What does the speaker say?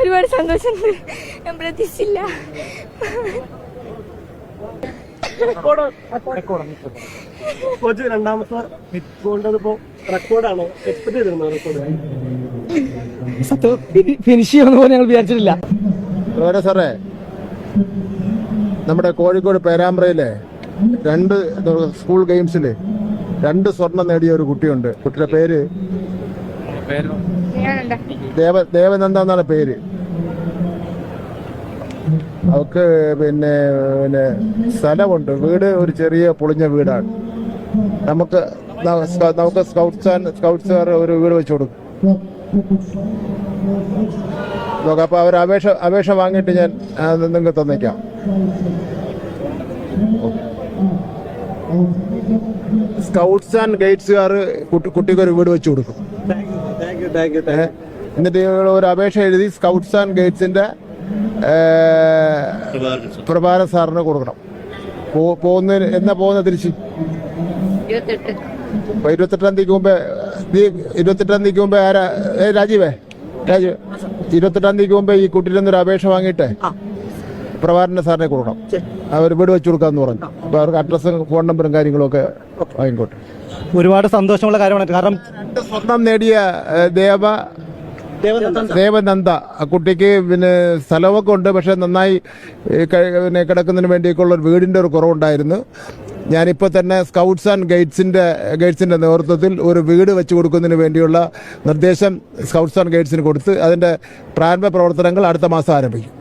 ഒരുപാട് സന്തോഷമുണ്ട്. ഞാൻ പ്രതീക്ഷിച്ചില്ല. കോച്ച് രണ്ടാമത്തെ കൊണ്ടതിപ്പോ റെക്കോർഡാണ് എക്സ്പെക്ട് ചെയ്തിരുന്നു റെക്കോർഡ് ഫിനിഷ് ചെയ്യുമെന്ന് പോലും ഞങ്ങൾ വിചാരിച്ചിട്ടില്ല. വേറെ സാറേ നമ്മുടെ കോഴിക്കോട് പേരാമ്പ്രയിലെ രണ്ട് സ്കൂൾ ഗെയിംസിൽ രണ്ട് സ്വർണം നേടിയ ഒരു കുട്ടിയുണ്ട്. കുട്ടിയുടെ പേര്? ദേവ ദേവനന്ദ എന്നാണ് പേര്? അവക്ക് പിന്നെ പിന്നെ സ്ഥലമുണ്ട്. വീട് ഒരു ചെറിയ പൊളിഞ്ഞ വീടാണ്. നമുക്ക് നമുക്ക് സ്കൗട്ട്സ് ആൻഡ് സ്കൗട്ട്സുകാർ ഒരു വീട് വെച്ചു കൊടുക്കും. നോക്കാം അപ്പൊ അവർ അപേക്ഷ അപേക്ഷ വാങ്ങിയിട്ട് ഞാൻ നിങ്ങൾക്ക് തന്നേക്കാം. സ്കൗട്ട്സ് ആൻഡ് ഗൈഡ്സുകാർ കുട്ടിക്ക് ഒരു വീട് വെച്ചു കൊടുക്കും. എന്നിട്ട് ഒരു അപേക്ഷ എഴുതി സ്കൗട്ട്സ് ആൻഡ് ഗൈഡ്സിന്റെ പ്രഭാര സാറിന് കൊടുക്കണം. പോ- പോകുന്നതിന് എന്നാ പോകുന്ന തിരിച്ച്? ഇരുപത്തെട്ട്. ഇപ്പൊ ഇരുപത്തെട്ടാം തീയതിക്ക് മുമ്പേ നീ ഇരുപത്തെട്ടാം തീയതിക്ക് മുമ്പേ ആരാ രാജീവേ? രാജീവ്. ഇരുപത്തെട്ടാം തീയതിക്ക് മുമ്പേ ഈ കുട്ടിയിൽ നിന്നൊരു അപേക്ഷ വാങ്ങിയിട്ട്? പ്രഭാരന്റെ സാറിനെ കൊടുക്കണം. അവർ വീട് വെച്ചു കൊടുക്കാന്ന് പറഞ്ഞു. അപ്പൊ അവർക്ക് അഡ്രസ്സും ഫോൺ നമ്പറും കാര്യങ്ങളൊക്കെ ഒക്കെ വാങ്ങിക്കോട്ടെ. ഒരുപാട് സന്തോഷമുള്ള കാര്യമാണ്. കാരണം രണ്ട് സ്വർണം നേടിയ ദേവ ദേവനന്ദ. ആ കുട്ടിക്ക് പിന്നെ സ്ഥലമൊക്കെ ഉണ്ട് പക്ഷെ നന്നായി പിന്നെ കിടക്കുന്നതിന് വേണ്ടിയൊക്കെയുള്ള ഒരു വീടിന്റെ ഒരു കുറവുണ്ടായിരുന്നു. ഞാനിപ്പോൾ തന്നെ സ്കൗട്ട്സ് ആൻഡ് ഗൈഡ്സിന്റെ ഗൈഡ്സിന്റെ നേതൃത്വത്തിൽ ഒരു വീട് വെച്ച് കൊടുക്കുന്നതിന് വേണ്ടിയുള്ള നിർദ്ദേശം സ്കൗട്ട്സ് ആൻഡ് ഗൈഡ്സിന് കൊടുത്ത് അതിന്റെ പ്രാരംഭ പ്രവർത്തനങ്ങൾ അടുത്ത മാസം ആരംഭിക്കും.